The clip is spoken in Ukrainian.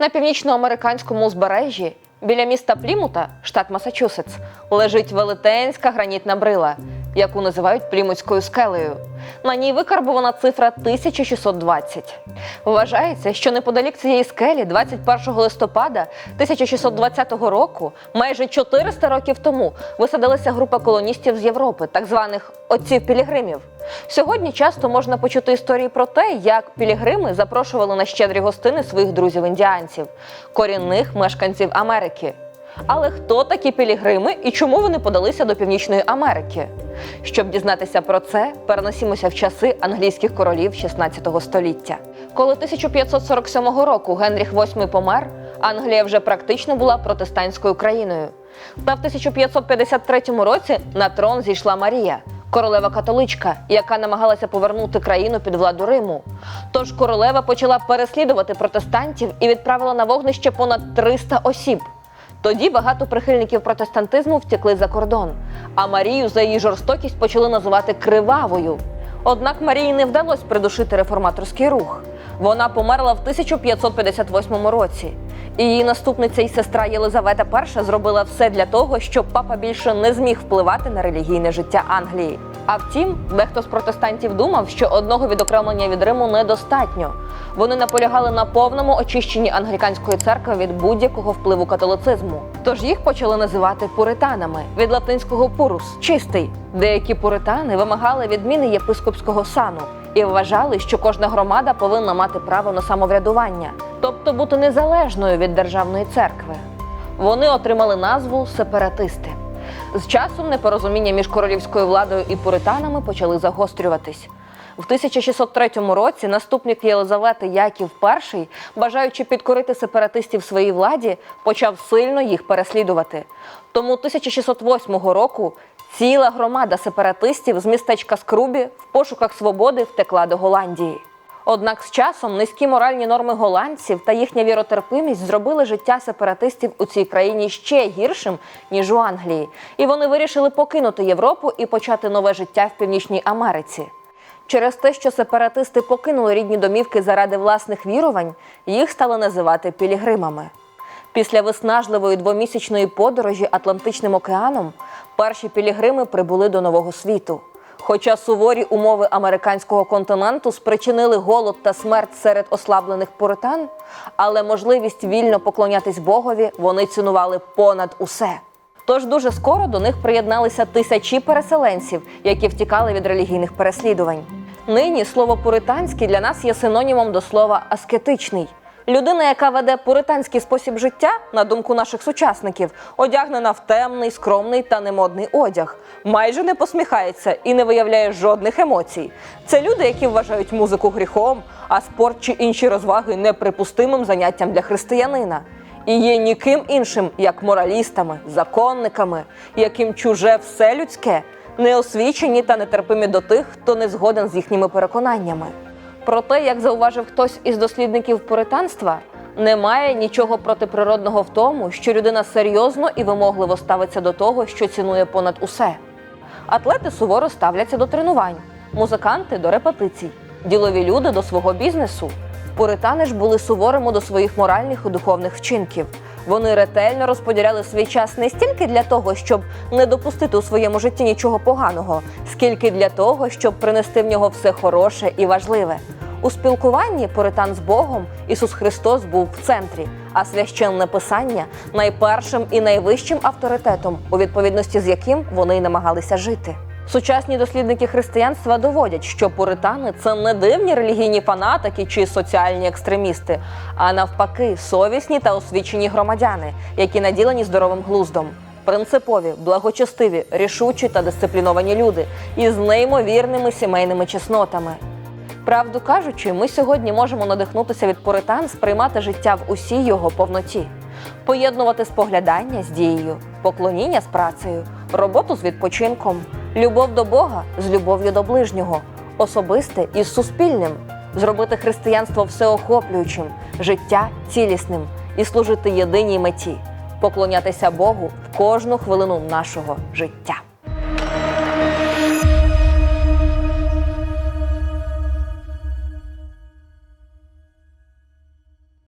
На північноамериканському узбережжі біля міста Плімута, штат Масачусетс, лежить велетенська гранітна брила, яку називають Плімутською скелею. На ній викарбована цифра 1620. Вважається, що неподалік цієї скелі 21 листопада 1620 року, майже 400 років тому, висадилася група колоністів з Європи, так званих отців пілігримів. Сьогодні часто можна почути історії про те, як пілігрими запрошували на щедрі гостини своїх друзів-індіанців, корінних мешканців Америки. Але хто такі пілігрими і чому вони подалися до Північної Америки? Щоб дізнатися про це, переносімося в часи англійських королів 16 століття. Коли 1547 року Генріх VIII помер, Англія вже практично була протестантською країною. Та в 1553 році на трон зійшла Марія, королева католичка, яка намагалася повернути країну під владу Риму. Тож королева почала переслідувати протестантів і відправила на вогнище понад 300 осіб. Тоді багато прихильників протестантизму втекли за кордон, а Марію за її жорстокість почали називати кривавою. Однак Марії не вдалося придушити реформаторський рух. Вона померла в 1558 році. Її наступниця і сестра Єлизавета І зробила все для того, щоб папа більше не зміг впливати на релігійне життя Англії. А втім, дехто з протестантів думав, що одного відокремлення від Риму недостатньо. Вони наполягали на повному очищенні англіканської церкви від будь-якого впливу католицизму. Тож їх почали називати пуританами від латинського пурус чистий. Деякі пуритани вимагали відміни єпископського сану і вважали, що кожна громада повинна мати право на самоврядування, тобто бути незалежною від державної церкви. Вони отримали назву сепаратисти. З часом непорозуміння між королівською владою і пуританами почали загострюватись. В 1603 році наступник Єлизавети Яків І, бажаючи підкорити сепаратистів своїй владі, почав сильно їх переслідувати. Тому 1608 року ціла громада сепаратистів з містечка Скрубі в пошуках свободи втекла до Голландії. Однак з часом низькі моральні норми голландців та їхня віротерпимість зробили життя сепаратистів у цій країні ще гіршим ніж у Англії, і вони вирішили покинути Європу і почати нове життя в Північній Америці. Через те, що сепаратисти покинули рідні домівки заради власних вірувань, їх стали називати пілігримами. Після виснажливої двомісячної подорожі Атлантичним океаном перші пілігрими прибули до нового світу. Хоча суворі умови американського континенту спричинили голод та смерть серед ослаблених пуритан, але можливість вільно поклонятись Богові вони цінували понад усе. Тож дуже скоро до них приєдналися тисячі переселенців, які втікали від релігійних переслідувань. Нині слово пуританський для нас є синонімом до слова аскетичний. Людина, яка веде пуританський спосіб життя, на думку наших сучасників, одягнена в темний, скромний та немодний одяг, майже не посміхається і не виявляє жодних емоцій. Це люди, які вважають музику гріхом, а спорт чи інші розваги неприпустимим заняттям для християнина. І є ніким іншим, як моралістами, законниками, яким чуже все людське, неосвічені та нетерпимі до тих, хто не згоден з їхніми переконаннями. Проте, як зауважив хтось із дослідників пуританства, немає нічого протиприродного в тому, що людина серйозно і вимогливо ставиться до того, що цінує понад усе. Атлети суворо ставляться до тренувань, музиканти до репетицій, ділові люди до свого бізнесу. Пуритани ж були суворими до своїх моральних і духовних вчинків. Вони ретельно розподіляли свій час не стільки для того, щоб не допустити у своєму житті нічого поганого, скільки для того, щоб принести в нього все хороше і важливе. У спілкуванні поритан з Богом Ісус Христос був в центрі, а священне писання найпершим і найвищим авторитетом, у відповідності з яким вони й намагалися жити. Сучасні дослідники християнства доводять, що пуритани це не дивні релігійні фанатики чи соціальні екстремісти, а навпаки, совісні та освічені громадяни, які наділені здоровим глуздом. Принципові, благочестиві, рішучі та дисципліновані люди із неймовірними сімейними чеснотами. Правду кажучи, ми сьогодні можемо надихнутися від пуритан сприймати життя в усій його повноті, поєднувати споглядання з дією, поклоніння з працею, роботу з відпочинком, любов до Бога з любов'ю до ближнього, особисте із суспільним, зробити християнство всеохоплюючим, життя цілісним і служити єдиній меті поклонятися Богу в кожну хвилину нашого життя.